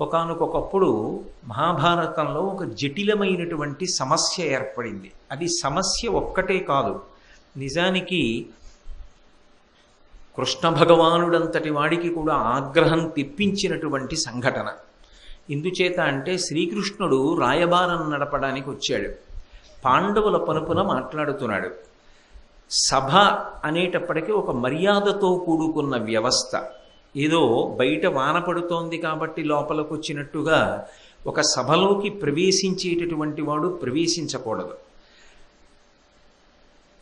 ఒకనకొకప్పుడు మహాభారతంలో ఒక జటిలమైనటువంటి సమస్య ఏర్పడింది. అది సమస్య ఒక్కటే కాదు. నిజానికి కృష్ణ భగవానుడంతటి వాడికి కూడా ఆగ్రహం తెప్పించినటువంటి సంఘటన. ఎందుచేత అంటే శ్రీకృష్ణుడు రాయబారం నడపడానికి వచ్చాడు. పాండవుల పనుపున మాట్లాడుతున్నాడు. సభ అనేటప్పటికీ ఒక మర్యాదతో కూడుకున్న వ్యవస్థ. ఏదో బయట వాన పడుతోంది కాబట్టి లోపలికి వచ్చినట్టుగా ఒక సభలోకి ప్రవేశించేటటువంటి వాడు ప్రవేశించకూడదు.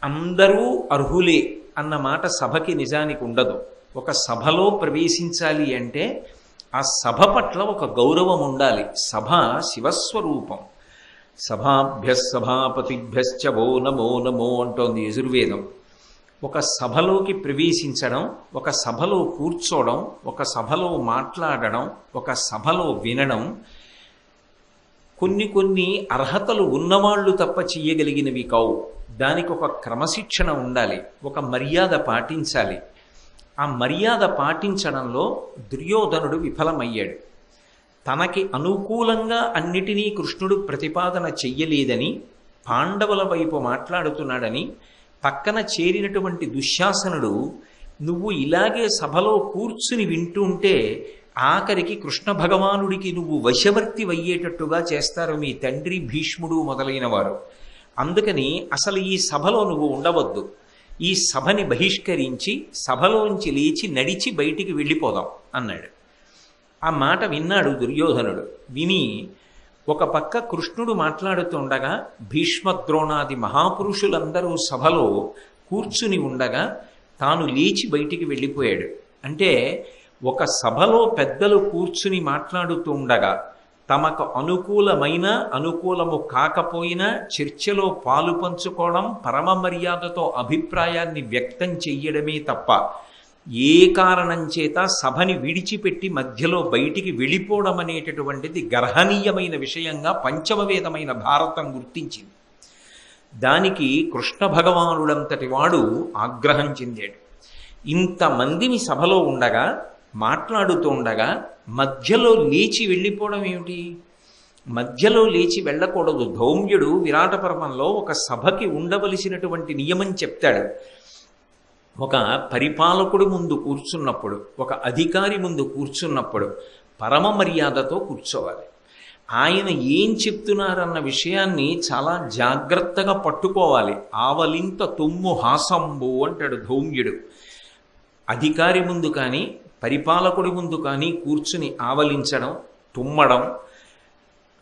అందరూ అర్హులే అన్న మాట సభకి నిజానికి ఉండదు. ఒక సభలో ప్రవేశించాలి అంటే ఆ సభ పట్ల ఒక గౌరవం ఉండాలి. సభ శివస్వరూపం. సభాభ్య సభాపతిభ్యశ్చ నమో నమో అంటోంది యజుర్వేదం. ఒక సభలోకి ప్రవేశించడం ఒక సభలో కూర్చోవడం ఒక సభలో మాట్లాడడం ఒక సభలో వినడం కొన్ని కొన్ని అర్హతలు ఉన్నవాళ్ళు తప్ప చెయ్యగలిగినవి కావు. దానికి ఒక క్రమశిక్షణ ఉండాలి ఒక మర్యాద పాటించాలి. ఆ మర్యాద పాటించడంలో దుర్యోధనుడు విఫలమయ్యాడు. తనకి అనుకూలంగా అన్నిటినీ కృష్ణుడు ప్రతిపాదన చెయ్యలేదని పాండవుల వైపు మాట్లాడుతున్నాడని పక్కన చేరినటువంటి దుశ్శాసనుడు నువ్వు ఇలాగే సభలో కూర్చుని వింటుంటే ఆఖరికి కృష్ణ భగవానుడికి నువ్వు వశవర్తి అయ్యేటట్టుగా చేస్తారు మీ తండ్రి భీష్ముడు మొదలైన వారు అందుకని అసలు ఈ సభలో నువ్వు ఉండవద్దు. ఈ సభని బహిష్కరించి సభలోంచి లేచి నడిచి బయటికి వెళ్ళిపోదాం అన్నాడు. ఆ మాట విన్నాడు దుర్యోధనుడు. విని ఒక పక్క కృష్ణుడు మాట్లాడుతుండగా భీష్మద్రోణాది మహాపురుషులందరూ సభలో కూర్చుని ఉండగా తాను లేచి బయటికి వెళ్ళిపోయాడు. అంటే ఒక సభలో పెద్దలు కూర్చుని మాట్లాడుతూ ఉండగా తమకు అనుకూలమైన అనుకూలము కాకపోయినా చర్చలో పాలు పంచుకోవడం పరమ మర్యాదతో అభిప్రాయాన్ని వ్యక్తం చెయ్యడమే తప్ప ఏ కారణం చేత సభని విడిచిపెట్టి మధ్యలో బయటికి వెళ్ళిపోవడం అనేటటువంటిది గర్హనీయమైన విషయంగా పంచమవేదమైన భారతం గుర్తించింది. దానికి కృష్ణ భగవానుడంతటి వాడు ఆగ్రహం చెందాడు. ఇంతమందిని సభలో ఉండగా మాట్లాడుతూ ఉండగా మధ్యలో లేచి వెళ్ళిపోవడం ఏమిటి? మధ్యలో లేచి వెళ్ళకూడదు. ధౌమ్యుడు విరాట పర్వంలో ఒక సభకి ఉండవలసినటువంటి నియమం చెప్తాడు. ఒక పరిపాలకుడు ముందు కూర్చున్నప్పుడు ఒక అధికారి ముందు కూర్చున్నప్పుడు పరమ మర్యాదతో కూర్చోవాలి. ఆయన ఏం చెప్తున్నారన్న విషయాన్ని చాలా జాగ్రత్తగా పట్టుకోవాలి. ఆవలింత తుమ్ము హాసంబు అంటాడు ధౌమ్యుడు అధికారి ముందు కానీ పరిపాలకుడి ముందు కానీ కూర్చుని ఆవలించడం తుమ్మడం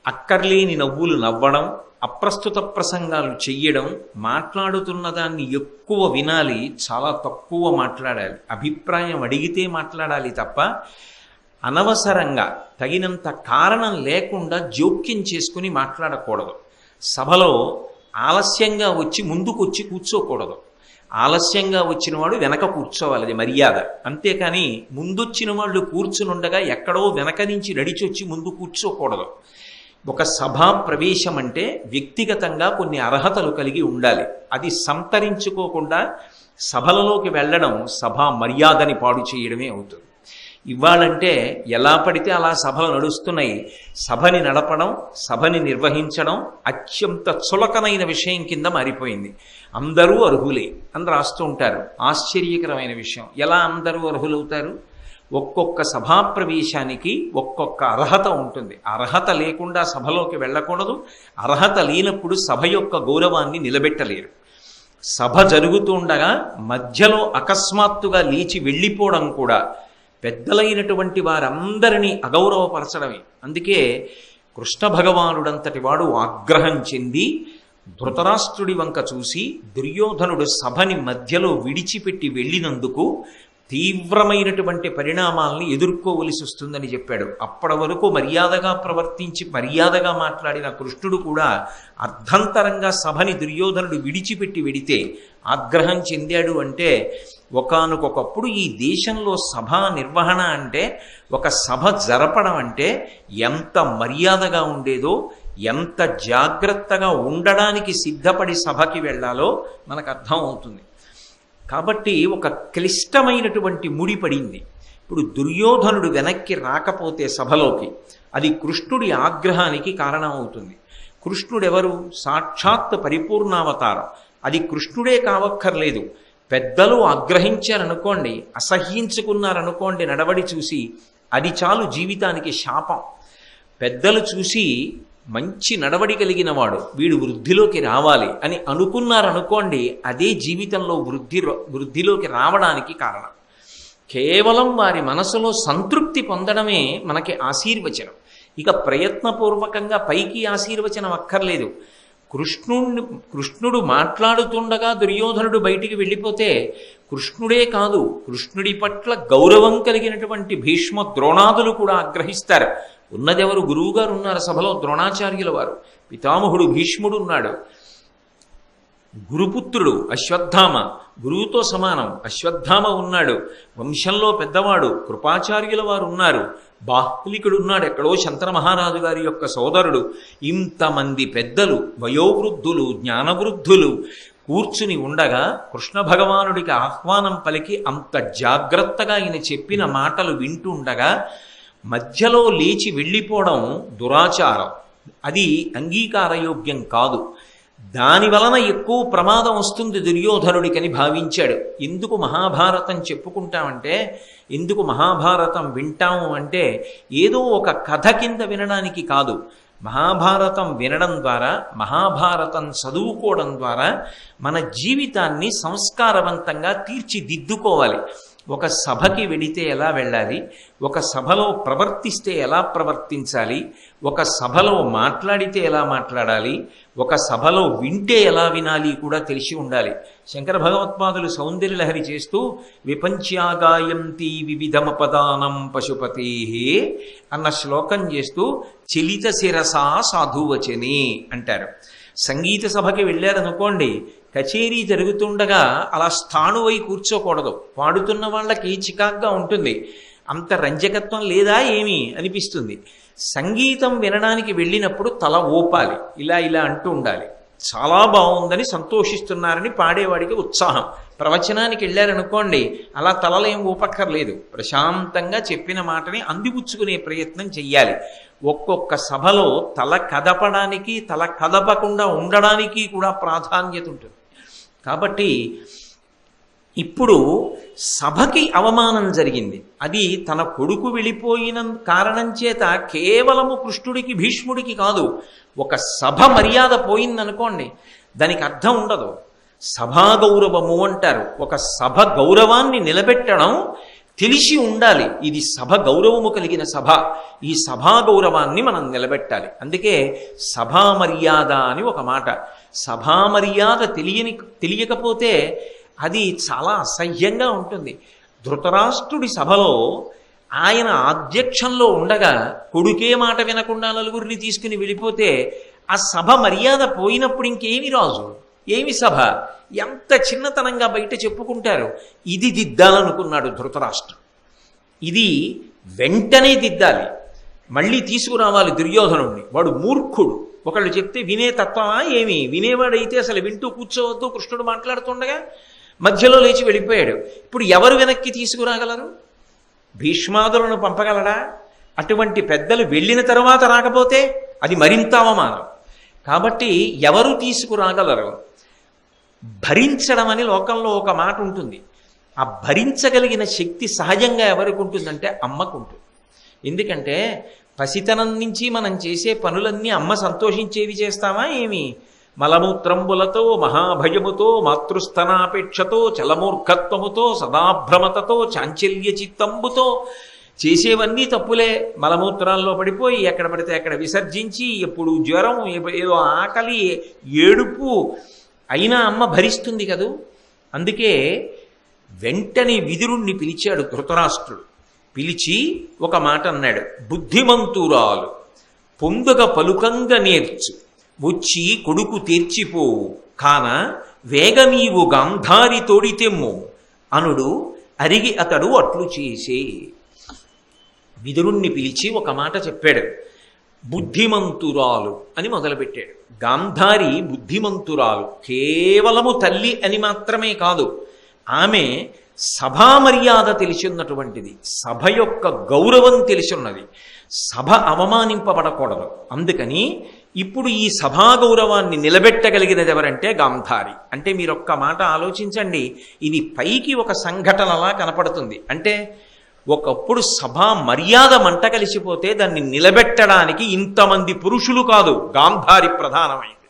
అక్కర్లేని నవ్వులు నవ్వడం అప్రస్తుత ప్రసంగాలు చెయ్యడం మాట్లాడుతున్న దాన్ని ఎక్కువ వినాలి చాలా తక్కువ మాట్లాడాలి. అభిప్రాయం అడిగితే మాట్లాడాలి తప్ప అనవసరంగా తగినంత కారణం లేకుండా జోక్యం చేసుకుని మాట్లాడకూడదు. సభలో ఆలస్యంగా వచ్చి ముందుకొచ్చి కూర్చోకూడదు. ఆలస్యంగా వచ్చిన వాడు వెనక కూర్చోవాలి అది మర్యాద. అంతేకాని ముందొచ్చిన వాళ్ళు కూర్చునుండగా ఎక్కడో వెనక నుంచి నడిచొచ్చి ముందు కూర్చోకూడదు. ఒక సభా ప్రవేశం అంటే వ్యక్తిగతంగా కొన్ని అర్హతలు కలిగి ఉండాలి. అది సంతరించుకోకుండా సభలలోకి వెళ్ళడం సభా మర్యాదని పాడు చేయడమే అవుతుంది. ఇవ్వాలంటే ఎలా పడితే అలా సభలు నడుస్తున్నాయి. సభని నడపడం సభని నిర్వహించడం అత్యంత చులకనైన విషయం కింద మారిపోయింది. అందరూ అర్హులే అని రాస్తూ ఉంటారు. ఆశ్చర్యకరమైన విషయం. ఎలా అందరూ అర్హులవుతారు? ఒక్కొక్క సభా ప్రవేశానికి ఒక్కొక్క అర్హత ఉంటుంది. అర్హత లేకుండా సభలోకి వెళ్ళకూడదు. అర్హత లేనప్పుడు సభ యొక్క గౌరవాన్ని నిలబెట్టలేరు. సభ జరుగుతుండగా మధ్యలో అకస్మాత్తుగా లేచి వెళ్ళిపోవడం కూడా పెద్దలైనటువంటి వారందరినీ అగౌరవపరచడమే. అందుకే కృష్ణ భగవానుడంతటి వాడు ఆగ్రహం చెంది ధృతరాష్ట్రుడి వంక చూసి దుర్యోధనుడు సభని మధ్యలో విడిచిపెట్టి వెళ్ళినందుకు తీవ్రమైనటువంటి పరిణామాల్ని ఎదుర్కోవలసి వస్తుందని చెప్పాడు. అప్పటి వరకు మర్యాదగా ప్రవర్తించి మర్యాదగా మాట్లాడిన కృష్ణుడు కూడా అర్ధంతరంగా సభని దుర్యోధనుడు విడిచిపెట్టి వెడితే ఆగ్రహం చెందాడు అంటే ఒకనకొకప్పుడు ఈ దేశంలో సభ నిర్వహణ అంటే ఒక సభ జరపడం అంటే ఎంత మర్యాదగా ఉండేదో ఎంత జాగ్రత్తగా ఉండడానికి సిద్ధపడి సభకి వెళ్ళాలో మనకు అర్థం అవుతుంది. కాబట్టి ఒక క్లిష్టమైనటువంటి ముడి పడింది. ఇప్పుడు దుర్యోధనుడు వెనక్కి రాకపోతే సభలోకి అది కృష్ణుడి ఆగ్రహానికి కారణం అవుతుంది కృష్ణుడెవరు? సాక్షాత్ పరిపూర్ణావతారం. అది కృష్ణుడే కావక్కర్లేదు. పెద్దలు ఆగ్రహించారనుకోండి అసహ్యించుకున్నారనుకోండి నడవడి చూసి అది చాలు జీవితానికి శాపం. పెద్దలు చూసి మంచి నడవడి కలిగిన వాడు వీడు వృద్ధిలోకి రావాలి అని అనుకున్నారనుకోండి అదే జీవితంలో వృద్ధి వృద్ధిలోకి రావడానికి కారణం. కేవలం వారి మనసులో సంతృప్తి పొందడమే మనకి ఆశీర్వచనం. ఇక ప్రయత్నపూర్వకంగా పైకి ఆశీర్వచనం అక్కర్లేదు. కృష్ణుణ్ణి కృష్ణుడు మాట్లాడుతుండగా దుర్యోధనుడు బయటికి వెళ్ళిపోతే కృష్ణుడే కాదు కృష్ణుడి పట్ల గౌరవం కలిగినటువంటి భీష్మ ద్రోణాదులు కూడా ఆగ్రహిస్తారు. ఉన్నదెవరు? గురువుగారు ఉన్నారు సభలో ద్రోణాచార్యుల వారు పితామహుడు భీష్ముడు ఉన్నాడు గురుపుత్రుడు అశ్వత్థామ. గురువుతో సమానం అశ్వత్థామ ఉన్నాడు. వంశంలో పెద్దవాడు కృపాచార్యుల వారు ఉన్నారు బాహ్లికుడు ఉన్నాడు ఎక్కడో శంతన మహారాజు గారి యొక్క సోదరుడు. ఇంతమంది పెద్దలు వయోవృద్ధులు జ్ఞానవృద్ధులు కూర్చుని ఉండగా కృష్ణ భగవానుడికి ఆహ్వానం పలికి అంత జాగ్రత్తగా ఆయన చెప్పిన మాటలు వింటుండగా మధ్యలో లేచి వెళ్ళిపోవడం దురాచారం. అది అంగీకారయోగ్యం కాదు. దాని వలన ఎక్కువ ప్రమాదం వస్తుంది దుర్యోధనుడికని భావించాడు. ఎందుకు మహాభారతం చెప్పుకుంటామంటే ఎందుకు మహాభారతం వింటాము అంటే ఏదో ఒక కథ కింద వినడానికి కాదు. మహాభారతం వినడం ద్వారా మహాభారతం చదువుకోవడం ద్వారా మన జీవితాన్ని సంస్కారవంతంగా తీర్చిదిద్దుకోవాలి. ఒక సభకి వెడితే ఎలా వెళ్ళాలి? ఒక సభలో ప్రవర్తిస్తే ఎలా ప్రవర్తించాలి? ఒక సభలో మాట్లాడితే ఎలా మాట్లాడాలి? ఒక సభలో వింటే ఎలా వినాలి కూడా తెలిసి ఉండాలి. శంకర భగవత్పాదులు సౌందర్యలహరి చేస్తూ విపంచ్యాగాయంతి వివిధమపదానం పశుపతే అన్న శ్లోకం చేస్తూ చలిత శిరసా సాధువచని అంటారు. సంగీత సభకి వెళ్ళారనుకోండి కచేరీ జరుగుతుండగా అలా స్థాణువై కూర్చోకూడదు. పాడుతున్న వాళ్ళకి చికాగ్గా ఉంటుంది. అంత రంజకత్వం లేదా ఏమి అనిపిస్తుంది. సంగీతం వినడానికి వెళ్ళినప్పుడు తల ఓపాలి ఇలా ఇలా అంటూ ఉండాలి. చాలా బాగుందని సంతోషిస్తున్నారని పాడేవాడికి ఉత్సాహం. ప్రవచనానికి వెళ్ళారనుకోండి అలా తలలేం ఊపక్కర్లేదు. ప్రశాంతంగా చెప్పిన మాటని అందిపుచ్చుకునే ప్రయత్నం చెయ్యాలి. ఒక్కొక్క సభలో తల కదపడానికి తల కదపకుండా ఉండడానికి కూడా ప్రాధాన్యత ఉంటుంది. కాబట్టి ఇప్పుడు సభకి అవమానం జరిగింది. అది తన కొడుకు వెళ్ళిపోయిన కారణం చేత కేవలము కృష్ణుడికి భీష్ముడికి కాదు ఒక సభ మర్యాద పోయిందనుకోండి దానికి అర్థం ఉండదు. సభా గౌరవము అంటారు. ఒక సభ గౌరవాన్ని నిలబెట్టడం తెలిసి ఉండాలి. ఇది సభ గౌరవము కలిగిన సభ. ఈ సభా గౌరవాన్ని మనం నిలబెట్టాలి. అందుకే సభా మర్యాద అని ఒక మాట. సభా మర్యాద తెలియని తెలియకపోతే అది చాలా అసహ్యంగా ఉంటుంది. ధృతరాష్ట్రుడి సభలో ఆయన అధ్యక్షంలో ఉండగా కొడుకే మాట వినకుండా నలుగురిని తీసుకుని వెళ్ళిపోతే ఆ సభ మర్యాద పోయినప్పుడు ఇంకేమి రాజు? ఏమి సభ? ఎంత చిన్నతనంగా బయట చెప్పుకుంటారు? ఇది దిద్దాలనుకున్నాడు ధృతరాష్ట్రం ఇది వెంటనే దిద్దాలి. మళ్ళీ తీసుకురావాలి దుర్యోధనుడిని వాడు మూర్ఖుడు. ఒకళ్ళు చెప్తే వినే తత్వమా ఏమి? వినేవాడైతే అసలు వింటూ కూర్చోవద్దు కృష్ణుడు మాట్లాడుతుండగా మధ్యలో లేచి వెళ్ళిపోయాడు. ఇప్పుడు ఎవరు వెనక్కి తీసుకురాగలరు? భీష్మాదులను పంపగలడా? అటువంటి పెద్దలు వెళ్ళిన తర్వాత రాకపోతే అది మరింత అవమానం. కాబట్టి ఎవరు తీసుకురాగలరు? భరించడం అని లోకంలో ఒక మాట ఉంటుంది. ఆ భరించగలిగిన శక్తి సహజంగా ఎవరికి ఉంటుందంటే అమ్మకు ఉంటుంది. ఎందుకంటే పసితనం నుంచి మనం చేసే పనులన్నీ అమ్మ సంతోషించేవి చేస్తామా ఏమి? మలమూత్రంబులతో మహాభయముతో మాతృస్థనాపేక్షతో చలమూర్ఖత్వముతో సదాభ్రమతతో చాంచల్య చిత్తంబుతో చేసేవన్నీ తప్పులే. మలమూత్రాల్లో పడిపోయి ఎక్కడ పడితే అక్కడ విసర్జించి ఎప్పుడు జ్వరం ఏదో ఆకలి ఏడుపు అయినా అమ్మ భరిస్తుంది కదూ? అందుకే వెంటనే విదురుణ్ణి పిలిచాడు ధృతరాష్ట్రుడు. పిలిచి ఒక మాట అన్నాడు బుద్ధిమంతురాలు పొందుగ పలుకంగా నేర్చు వచ్చి కొడుకు తీర్చిపోవు కాన వేగమీవు గాంధారి తోడితెమ్ము అనుడు అరిగి అతడు అట్లు చేసే. విదురుణ్ణి పిలిచి ఒక మాట చెప్పాడు బుద్ధిమంతురాలు అని మొదలుపెట్టాడు. గాంధారి బుద్ధిమంతురాలు. కేవలము తల్లి అని మాత్రమే కాదు ఆమె సభా మర్యాద తెలిసినటువంటిది సభ యొక్క గౌరవం తెలిసున్నది సభ అవమానింపబడకూడదు. అందుకని ఇప్పుడు ఈ సభా గౌరవాన్ని నిలబెట్టగలిగినది ఎవరంటే గాంధారి. అంటే మీరు ఒక్క మాట ఆలోచించండి. ఇది పైకి ఒక సంఘటనలా కనపడుతుంది. అంటే ఒకప్పుడు సభా మర్యాద మంట కలిసిపోతే దాన్ని నిలబెట్టడానికి ఇంతమంది పురుషులు కాదు గాంధారి ప్రధానమైంది.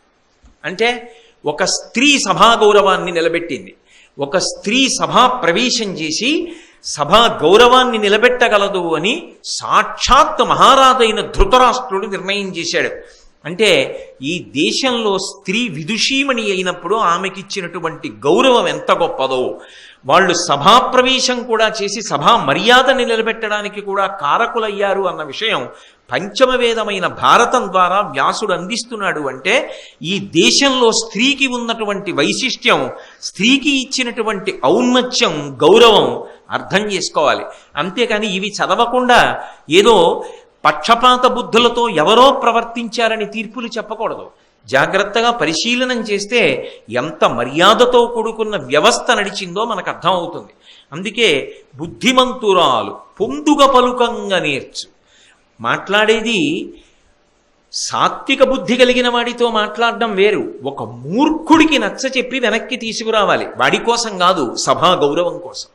అంటే ఒక స్త్రీ సభా గౌరవాన్ని నిలబెట్టింది. ఒక స్త్రీ సభా ప్రవేశం చేసి సభా గౌరవాన్ని నిలబెట్టగలదు అని సాక్షాత్ మహారాజైన ధృతరాష్ట్రుడు నిర్ణయం చేశాడు. అంటే ఈ దేశంలో స్త్రీ విదుషీమణి అయినప్పుడు ఆమెకిచ్చినటువంటి గౌరవం ఎంత గొప్పదో. వాళ్ళు సభాప్రవేశం కూడా చేసి సభా మర్యాదని నిలబెట్టడానికి కూడా కారకులయ్యారు అన్న విషయం పంచమవేదమైన భారతం ద్వారా వ్యాసుడు అందిస్తున్నాడు అంటే ఈ దేశంలో స్త్రీకి ఉన్నటువంటి వైశిష్ట్యం స్త్రీకి ఇచ్చినటువంటి ఔన్నత్యం గౌరవం అర్థం చేసుకోవాలి. అంతేకాని ఇవి చదవకుండా ఏదో పక్షపాత బుద్ధులతో ఎవరో ప్రవర్తించారని తీర్పులు చెప్పకూడదు. జాగ్రత్తగా పరిశీలనం చేస్తే ఎంత మర్యాదతో కూడుకున్న వ్యవస్థ నడిచిందో మనకు అర్థమవుతుంది. అందుకే బుద్ధిమంతురాలు పొందుగ పలుకంగా నేర్చు. మాట్లాడేది సాత్విక బుద్ధి కలిగిన వాడితో మాట్లాడడం వేరు. ఒక మూర్ఖుడికి నచ్చ చెప్పి వెనక్కి తీసుకురావాలి. వాడి కోసం కాదు సభా గౌరవం కోసం.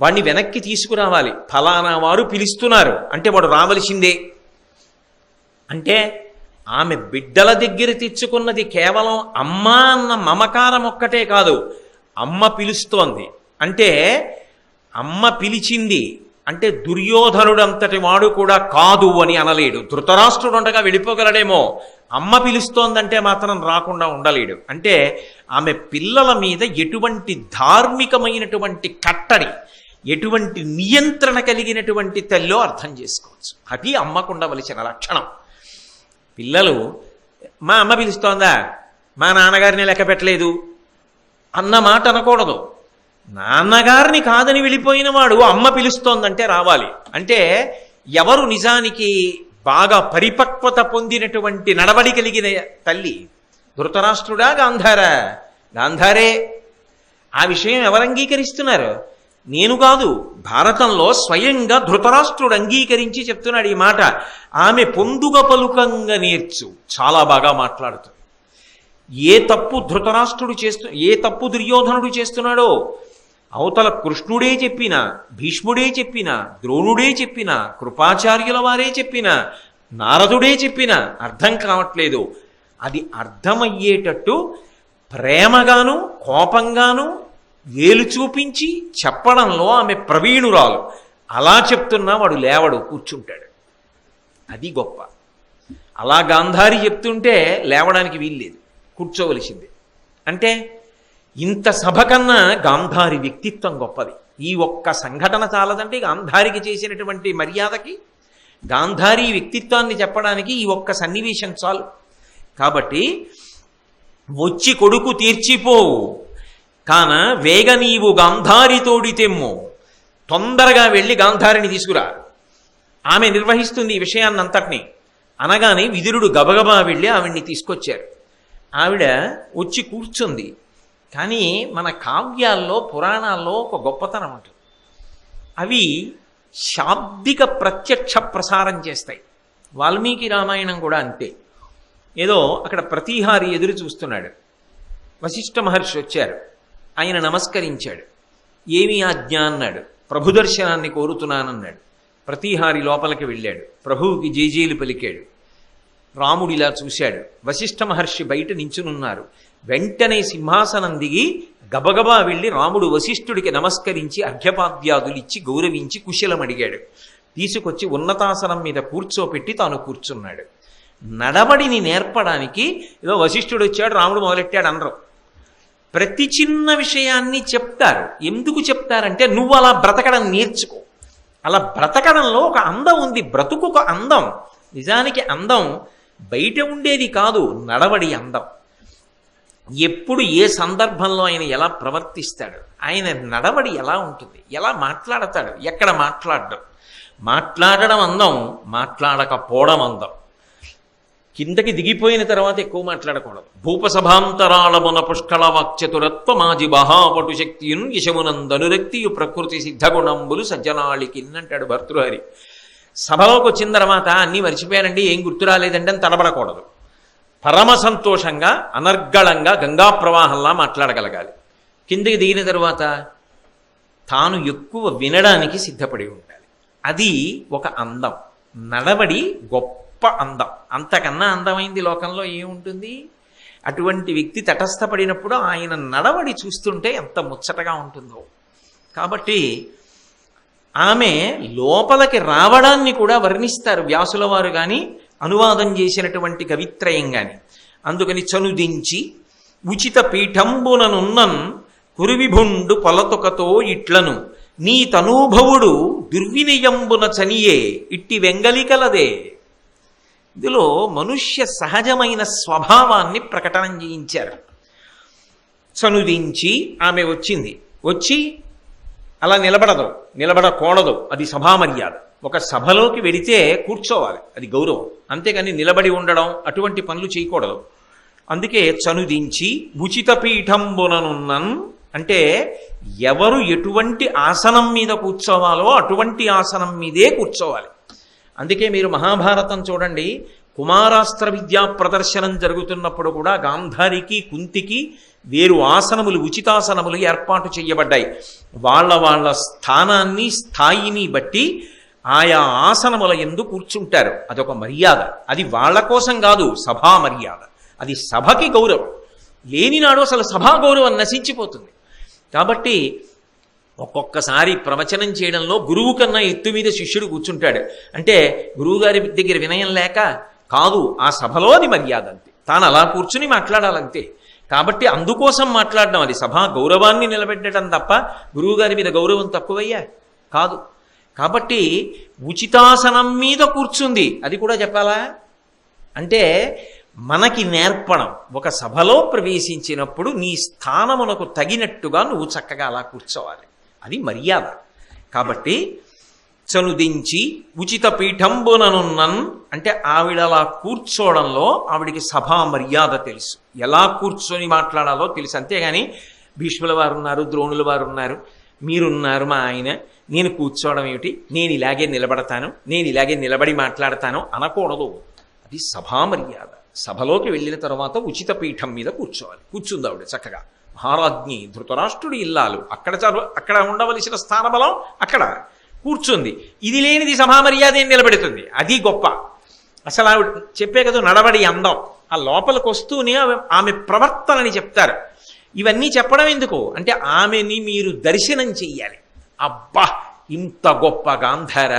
వాడిని వెనక్కి తీసుకురావాలి. ఫలానా వారు పిలుస్తున్నారు. అంటే వాడు రావలసిందే. అంటే ఆమె బిడ్డల దగ్గర తెచ్చుకున్నది కేవలం అమ్మ అన్న మమకారం ఒక్కటే కాదు. అమ్మ పిలుస్తోంది. అంటే అమ్మ పిలిచింది. అంటే దుర్యోధనుడంతటి వాడు కూడా కాదు అని అనలేడు. ధృతరాష్ట్రుడు ఉండగా వెళ్ళిపోగలడేమో. అమ్మ పిలుస్తోందంటే మాత్రం రాకుండా ఉండలేడు. అంటే ఆమె పిల్లల మీద ఎటువంటి ధార్మికమైనటువంటి కట్టడి ఎటువంటి నియంత్రణ కలిగినటువంటి తల్లో అర్థం చేసుకోవచ్చు. అది అమ్మకుండవలసిన లక్షణం. పిల్లలు మా అమ్మ పిలుస్తోందా? మా నాన్నగారిని లెక్క పెట్టలేదు. అన్న మాట అనకూడదు. నాన్నగారిని కాదని వెళ్ళిపోయిన వాడు అమ్మ పిలుస్తోందంటే రావాలి. అంటే ఎవరు నిజానికి బాగా పరిపక్వత పొందినటువంటి నడవడి కలిగిన తల్లి ధృతరాష్ట్రుడా గాంధారా గాంధారే ఆ విషయం ఎవరు అంగీకరిస్తున్నారు నేను కాదు భారతంలో స్వయంగా ధృతరాష్ట్రుడు అంగీకరించి చెప్తున్నాడు ఈ మాట. ఆమె పొందుగ పలుకంగా నేర్చు. చాలా బాగా మాట్లాడుతుంది ఏ తప్పు ధృతరాష్ట్రుడు చేస్తు ఏ తప్పు దుర్యోధనుడు చేస్తున్నాడో అవతల కృష్ణుడే చెప్పిన భీష్ముడే చెప్పిన ద్రోణుడే చెప్పిన కృపాచార్యుల వారే చెప్పిన నారదుడే చెప్పిన అర్థం కావట్లేదు. అది అర్థమయ్యేటట్టు ప్రేమగాను కోపంగాను వేలు చూపించి చెప్పడంలో ఆమె ప్రవీణురాలు. అలా చెప్తున్నా వాడు లేవడు కూర్చుంటాడు. అది గొప్ప. అలా గాంధారి చెప్తుంటే లేవడానికి వీల్లేదు. కూర్చోవలసింది. అంటే ఇంత సభ కన్నా గాంధారి వ్యక్తిత్వం గొప్పది. ఈ ఒక్క సంఘటన చాలదంటే గాంధారికి చేసినటువంటి మర్యాదకి గాంధారి వ్యక్తిత్వాన్ని చెప్పడానికి ఈ ఒక్క సన్నివేశం చాలు. కాబట్టి వచ్చి కొడుకు తీర్చిపోవు కాన వేగ నీవు గాంధారి తోడితెమ్ము తొందరగా వెళ్ళి గాంధారిని తీసుకురా. ఆమె నిర్వహిస్తుంది ఈ విషయాన్నంతటినీ. అనగానే విదురుడు గబగబా వెళ్ళి ఆవిడ్ని తీసుకొచ్చారు. ఆవిడ వచ్చి కూర్చుంది. కానీ మన కావ్యాల్లో పురాణాల్లో ఒక గొప్పతనం ఉంటుంది అవి శాబ్దిక ప్రత్యక్ష ప్రసారం చేస్తాయి. వాల్మీకి రామాయణం కూడా అంతే. ఏదో అక్కడ ప్రతిహారి ఎదురు చూస్తున్నాడు. వశిష్ఠ మహర్షి వచ్చారు. ఆయన నమస్కరించాడు. ఏమి ఆజ్ఞ అన్నాడు. ప్రభుదర్శనాన్ని కోరుతున్నానన్నాడు. ప్రతిహారి లోపలికి వెళ్ళాడు. ప్రభువుకి జేజేలు పలికాడు. రాముడు ఇలా చూశాడు. వశిష్ఠ మహర్షి బయట నించునున్నారు. వెంటనే సింహాసనం దిగి గబగబా వెళ్ళి రాముడు వశిష్ఠుడికి నమస్కరించి అర్ఘ్యపాద్యాదులిచ్చి గౌరవించి కుశలం అడిగాడు తీసుకొచ్చి ఉన్నతాసనం మీద కూర్చోపెట్టి తాను కూర్చున్నాడు. నడబడిని నేర్పడానికి ఏదో వశిష్ఠుడు వచ్చాడు రాముడు మొదలెట్టాడు అనరు ప్రతి చిన్న విషయాన్ని చెప్తారు. ఎందుకు చెప్తారంటే నువ్వు అలా బ్రతకడం నేర్చుకో. అలా బ్రతకడంలో ఒక అందం ఉంది బ్రతుకు ఒక అందం. నిజానికి అందం బయట ఉండేది కాదు నడవడి అందం. ఎప్పుడు ఏ సందర్భంలో ఆయన ఎలా ప్రవర్తిస్తాడు? ఆయన నడవడి ఎలా ఉంటుంది? ఎలా మాట్లాడతాడు? ఎక్కడ మాట్లాడడం? మాట్లాడడం అందం మాట్లాడకపోవడం అందం. కిందకి దిగిపోయిన తర్వాత ఎక్కువ మాట్లాడకూడదు. భూపసభాంతరాళమున పుష్కళ వాక్చతురత్వ మాజి మహాపటు శక్తియున్ యశమునందనురక్తియు ప్రకృతి సిద్ధగుణంబులు సజ్జనాళికి అంటాడు భర్తృహరి. సభలోకి వచ్చిన తర్వాత అన్నీ మర్చిపోయానండి ఏం గుర్తు రాలేదండి అని తడబడకూడదు. పరమ సంతోషంగా అనర్గళంగా గంగా ప్రవాహంలా మాట్లాడగలగాలి. కిందకి దిగిన తరువాత తాను ఎక్కువ వినడానికి సిద్ధపడి ఉండాలి. అది ఒక అందం. నడవడి గొప్ప అందం. అంతకన్నా అందమైంది లోకంలో ఏముంటుంది? అటువంటి వ్యక్తి తటస్థపడినప్పుడు ఆయన నడవడి చూస్తుంటే ఎంత ముచ్చటగా ఉంటుందో. కాబట్టి ఆమె లోపలికి రావడాన్ని కూడా వర్ణిస్తారు వ్యాసుల వారు కానీ అనువాదం చేసినటువంటి కవిత్రయం గాని. అందుకని చనుదించి ఉచిత పీఠంబుననున్నన్ కురువిభుండు పొలతొకతో ఇట్లను. నీ తనూభవుడు దుర్వినయంబున చనియే ఇట్టి వెంగలికలదే ఇందులో మనుష్య సహజమైన స్వభావాన్ని ప్రకటన చేయించారు. చనుదించి ఆమె వచ్చింది. వచ్చి అలా నిలబడదు నిలబడకూడదు అది సభా మర్యాద ఒక సభలోకి వెడితే కూర్చోవాలి. అది గౌరవం. అంతేగాని నిలబడి ఉండడం అటువంటి పనులు చేయకూడదు. అందుకే చనుదించి ఉచిత పీఠంబుననున్నన్ అంటే ఎవరు ఎటువంటి ఆసనం మీద కూర్చోవాలో అటువంటి ఆసనం మీదే కూర్చోవాలి. అందుకే మీరు మహాభారతం చూడండి. కుమారాస్త్ర విద్యా ప్రదర్శనం జరుగుతున్నప్పుడు కూడా గాంధారికి కుంతికి వేరు ఆసనములు ఉచితాసనములు ఏర్పాటు చేయబడ్డాయి. వాళ్ళ వాళ్ళ స్థానాన్ని స్థాయిని బట్టి ఆయా ఆసనముల ఎందు కూర్చుంటారు. అదొక మర్యాద. అది వాళ్ళ కోసం కాదు సభా మర్యాద. అది సభకి గౌరవం. లేనినాడు అసలు సభా గౌరవం నశించిపోతుంది. కాబట్టి ఒక్కొక్కసారి ప్రవచనం చేయడంలో గురువు కన్నా ఎత్తు మీద శిష్యుడు కూర్చుంటాడు. అంటే గురువుగారి దగ్గర వినయం లేక కాదు ఆ సభలో అది మర్యాద అంతే. తాను అలా కూర్చుని మాట్లాడాలంతే. కాబట్టి అందుకోసం మాట్లాడడం అది. సభా గౌరవాన్ని నిలబెట్టడం తప్ప గురువుగారి మీద గౌరవం తక్కువయ్యా? కాదు. కాబట్టి ఉచితాసనం మీద కూర్చుంది. అది కూడా చెప్పాలా? అంటే మనకి నేర్పడం ఒక సభలో ప్రవేశించినప్పుడు నీ స్థానమునకు తగినట్టుగా నువ్వు చక్కగా అలా కూర్చోవాలి. అది మర్యాద. కాబట్టి చనుదించి ఉచిత పీఠంబుననున్నన్ అంటే ఆవిడ అలా కూర్చోవడంలో ఆవిడికి సభా మర్యాద తెలుసు. ఎలా కూర్చొని మాట్లాడాలో తెలుసు. అంతేగాని భీష్ముల వారు ఉన్నారు ద్రోణుల వారు ఉన్నారు మీరున్నారు మా ఆయన. నేను కూర్చోవడం ఏమిటి? నేను ఇలాగే నిలబడతాను నేను ఇలాగే నిలబడి మాట్లాడతాను అనకూడదు. అది సభామర్యాద సభలోకి వెళ్ళిన తర్వాత ఉచిత పీఠం మీద కూర్చోవాలి. కూర్చుంది ఆవిడ చక్కగా. మహారాజ్ఞి ధృతరాష్ట్రుడి ఇల్లాలు. అక్కడ చదువు అక్కడ ఉండవలసిన స్థానబలం అక్కడ. కూర్చుంది. ఇది లేనిది సభామర్యాద ఏం నిలబెడుతుంది? అది గొప్ప. అసలు ఆవిడ చెప్పే కదా నడబడి అందం. ఆ లోపలికి వస్తూనే ఆమె- ఆమె ప్రవర్తనని చెప్తారు. ఇవన్నీ చెప్పడం ఎందుకు? అంటే ఆమెని మీరు దర్శనం చెయ్యాలి. అబ్బా ఇంత గొప్ప గాంధార?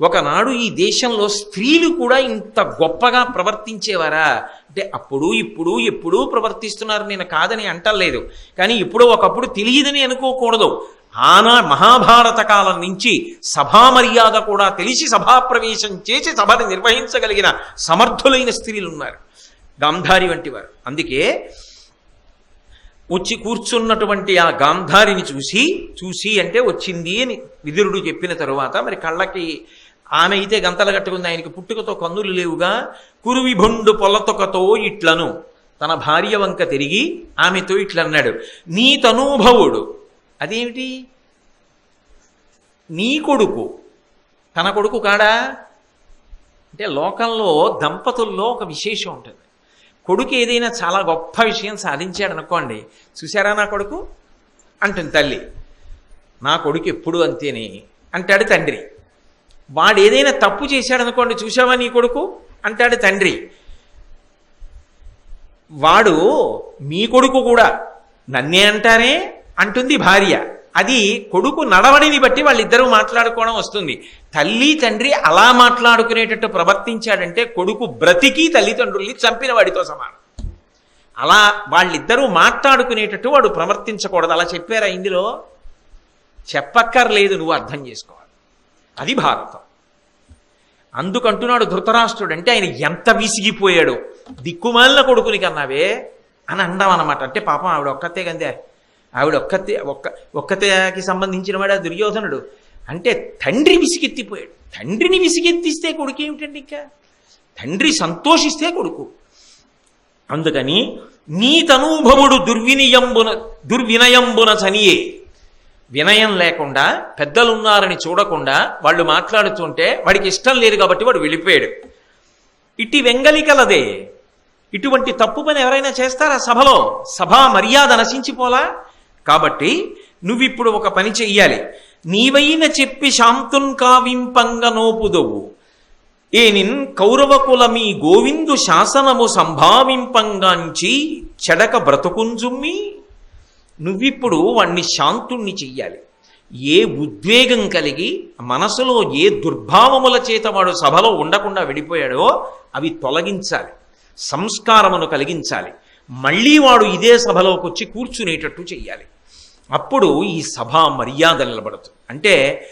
ఒకనాడు ఈ దేశంలో స్త్రీలు కూడా ఇంత గొప్పగా ప్రవర్తించేవారా? అంటే అప్పుడు ఇప్పుడు ఎప్పుడూ ప్రవర్తిస్తున్నారు నేను కాదని అంటలేదు. కానీ ఇప్పుడు ఒకప్పుడు తెలియదని అనుకోకూడదు. ఆనా మహాభారత కాలం నుంచి సభా మర్యాద కూడా తెలిసి సభాప్రవేశం చేసి సభని నిర్వహించగలిగిన సమర్థులైన స్త్రీలు ఉన్నారు గాంధారి వంటి వారు. అందుకే వచ్చి కూర్చున్నటువంటి ఆ గాంధారిని చూసి చూసి అంటే వచ్చింది అని విదురుడు చెప్పిన తరువాత మరి కళ్ళకి ఆమె అయితే గంతలు కట్టుకుంది. ఆయనకి పుట్టుకతో కన్నులు లేవుగా. కురువిభుండు పొలతొకతో ఇట్లను. తన భార్య వంక తిరిగి ఆమెతో ఇట్లన్నాడు. నీ తనూభవుడు. అదేమిటి? నీ కొడుకు. తన కొడుకు కాడా? అంటే లోకంలో దంపతుల్లో ఒక విశేషం ఉంటుంది. కొడుకు ఏదైనా చాలా గొప్ప విషయం సాధించాడు అనుకోండి చూసారా నా కొడుకు? అంటుంది తల్లి. నా కొడుకు ఎప్పుడు అంతేనే అంటాడు తండ్రి. వాడు ఏదైనా తప్పు చేశాడు అనుకోండి చూసావా నీ కొడుకు? అంటాడు తండ్రి. వాడు మీ కొడుకు కూడా నన్నే అంటారే? అంటుంది భార్య. అది కొడుకు నడవడిని బట్టి వాళ్ళిద్దరూ మాట్లాడుకోవడం వస్తుంది. తల్లి తండ్రి అలా మాట్లాడుకునేటట్టు ప్రవర్తించాడంటే కొడుకు బ్రతికి తల్లిదండ్రుల్ని చంపిన వాడితో సమానం. అలా వాళ్ళిద్దరూ మాట్లాడుకునేటట్టు వాడు ప్రవర్తించకూడదు. అలా చెప్పారా ఇందులో? చెప్పక్కర్లేదు నువ్వు అర్థం చేసుకోవాలి. అది భారతం. అందుకంటున్నాడు ధృతరాష్ట్రుడు అంటే ఆయన ఎంత విసిగిపోయాడు. దిక్కుమాలిన కొడుకుని కన్నావే అని అండం అనమాట అంటే పాపం ఆవిడ ఒక్కతే కందే. ఆవిడ ఒక్కతే ఒక్క ఒక్కతేకి సంబంధించిన వాడు ఆ దుర్యోధనుడు. అంటే తండ్రి విసిగెత్తిపోయాడు. తండ్రిని విసిగెత్తిస్తే కొడుకు ఏమిటండి ఇంకా? తండ్రి సంతోషిస్తే కొడుకు. అందుకని నీ తనూభవుడు దుర్వినియంబున దుర్వినయంబున చనియే. వినయం లేకుండా పెద్దలున్నారని చూడకుండా వాళ్ళు మాట్లాడుతుంటే వాడికి ఇష్టం లేదు కాబట్టి వాడు వెళ్ళిపోయాడు. ఇటు వెంగలికలదే. ఇటువంటి తప్పు పని ఎవరైనా చేస్తారా సభలో? సభా మర్యాద నశించిపోలా? కాబట్టి నువ్విప్పుడు ఒక పని చెయ్యాలి. నీవైన చెప్పి శాంతున్ కావింపంగ నోపుదవు ఏనిన్ కౌరవకుల మీ గోవిందు శాసనము సంభావింపంగాంచి చెడక బ్రతుకుంజుమ్మి. నువ్విప్పుడు వాణ్ణి శాంతుణ్ణి చెయ్యాలి. ఏ ఉద్వేగం కలిగి మనసులో ఏ దుర్భావముల చేత వాడు సభలో ఉండకుండా వెళ్ళిపోయాడో అవి తొలగించాలి. సంస్కారమును కలిగించాలి. మళ్ళీ వాడు ఇదే సభలోకి వచ్చి కూర్చునేటట్టు చెయ్యాలి. అప్పుడు ఈ సభ మర్యాద నిలబడుతుంది అంటే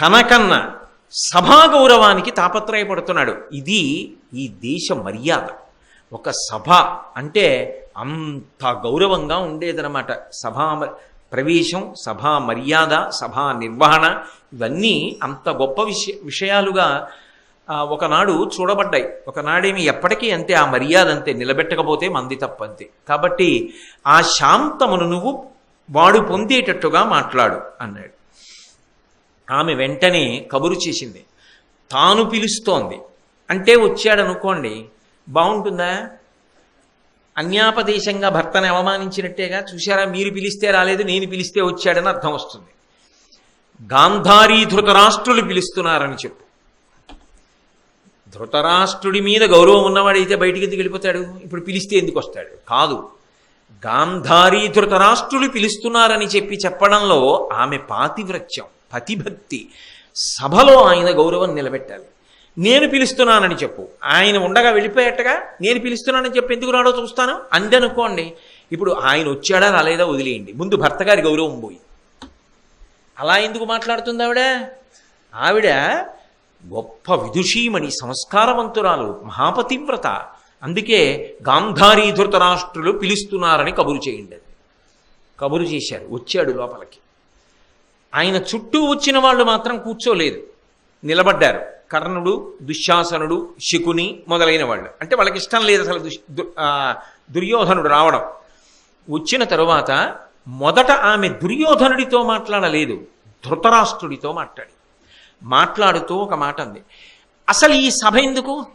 తనకన్నా సభా గౌరవానికి తాపత్రయపడుతున్నాడు. ఇది ఈ దేశ మర్యాద. ఒక సభ అంటే అంత గౌరవంగా ఉండేదన్నమాట. సభా మ- ప్రవేశం సభా మర్యాద సభా నిర్వహణ ఇవన్నీ అంత గొప్ప విషయ విషయాలుగా ఒకనాడు చూడబడ్డాయి. ఒకనాడేమి ఎప్పటికీ అంతే ఆ మర్యాద అంతే నిలబెట్టకపోతే మంది తప్పంతే. కాబట్టి ఆ శాంతమును నువ్వు వాడు పొందేటట్టుగా మాట్లాడు అన్నాడు. ఆమె వెంటనే కబురు చేసింది. తాను పిలుస్తోంది. అంటే వచ్చాడు అనుకోండి బాగుంటుందా? అన్యాపదేశంగా భర్తని అవమానించినట్టేగా? చూశారా? మీరు పిలిస్తే రాలేదు నేను పిలిస్తే వచ్చాడని అర్థం వస్తుంది. గాంధారీ ధృతరాష్ట్రులు పిలుస్తున్నారని చెప్పు. ధృతరాష్ట్రుడి మీద గౌరవం ఉన్నవాడైతే బయటికి ఎందుకు వెళ్ళిపోతాడు? ఇప్పుడు పిలిస్తే ఎందుకు వస్తాడు? కాదు. గాంధారీ ధృతరాష్ట్రులు పిలుస్తున్నారని చెప్పి చెప్పడంలో ఆమె పాతివ్రత్యం పతిభక్తి. సభలో ఆయన గౌరవం నిలబెట్టాలి. నేను పిలుస్తున్నానని చెప్పు. ఆయన ఉండగా వెళ్ళిపోయేట్టుగా నేను పిలుస్తున్నానని చెప్పి ఎందుకు రాడో చూస్తాను? అందనుకోండి. ఇప్పుడు ఆయన వచ్చాడా రాలేదా వదిలేయండి. ముందు భర్త గారి గౌరవం పోయి. అలా ఎందుకు మాట్లాడుతుంది ఆవిడ? ఆవిడ గొప్ప విదుషీమణి సంస్కారవంతురాలు మహాపతివ్రత. అందుకే గాంధారీ ధృతరాష్ట్రులు పిలుస్తున్నారని కబురు చేయండి అది. కబురు చేశారు వచ్చాడు లోపలికి. ఆయన చుట్టూ వచ్చిన వాళ్ళు మాత్రం కూర్చోలేదు. నిలబడ్డారు. కర్ణుడు దుశ్శాసనుడు శకుని మొదలైన వాళ్ళు. అంటే వాళ్ళకి ఇష్టం లేదు అసలు దుష్ దు- దుర్యోధనుడు రావడం. వచ్చిన తరువాత మొదట ఆమె దుర్యోధనుడితో మాట్లాడలేదు ధృతరాష్ట్రుడితో మాట్లాడి మాట్లాడుతూ ఒక మాట అంది. అసలు ఈ సభ ఎందుకు?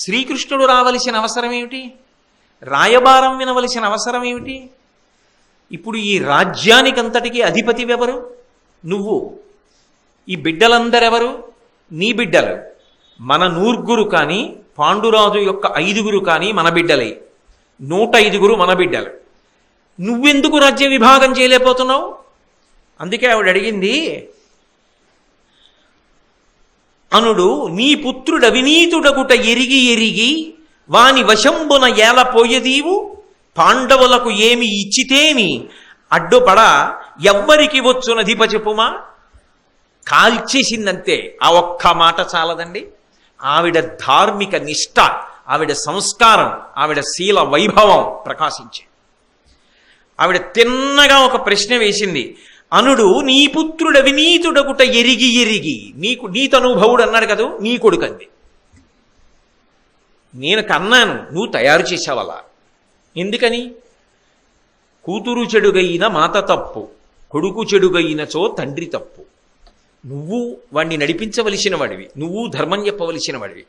శ్రీకృష్ణుడు రావలసిన అవసరం ఏమిటి? రాయబారం వినవలసిన అవసరం ఏమిటి? ఇప్పుడు ఈ రాజ్యానికంతటికీ అధిపతివెవరు నువ్వు. ఈ బిడ్డలందరెవరు? నీ బిడ్డలు. మన నూర్గురు కానీ పాండురాజు యొక్క ఐదుగురు కానీ మన బిడ్డలే. నూట ఐదుగురు మన బిడ్డలు. నువ్వెందుకు రాజ్య విభాగం చేయలేకపోతున్నావు? అందుకే ఆవిడ అడిగింది అనుడు నీ పుత్రుడు అవినీతుడగుట ఎరిగి ఎరిగి వాని వశంబున ఏలపోయదీవు పాండవులకు ఏమి ఇచ్చితేమి? అడ్డుపడ ఎవ్వరికి వచ్చునధిప చెప్పుమా? కాల్చేసిందంతే. ఆ ఒక్క మాట చాలదండి. ఆవిడ ధార్మిక నిష్ట ఆవిడ సంస్కారం ఆవిడ శీల వైభవం ప్రకాశించే ఆవిడ తిన్నగా ఒక ప్రశ్న వేసింది. అనుడు నీ పుత్రుడ వినీతుడగుట ఎరిగి ఎరిగి నీకు నీతనుభవుడు అన్నాడు కదా నీ కొడుకంది. నేను కన్నాను నువ్వు తయారు చేసావలా ఎందుకని? కూతురు చెడుగైన మాత తప్పు కొడుకు చెడుగైనచో తండ్రి తప్పు. నువ్వు వాణ్ణి నడిపించవలసిన వాడివి నువ్వు ధర్మం చెప్పవలసిన వాడివి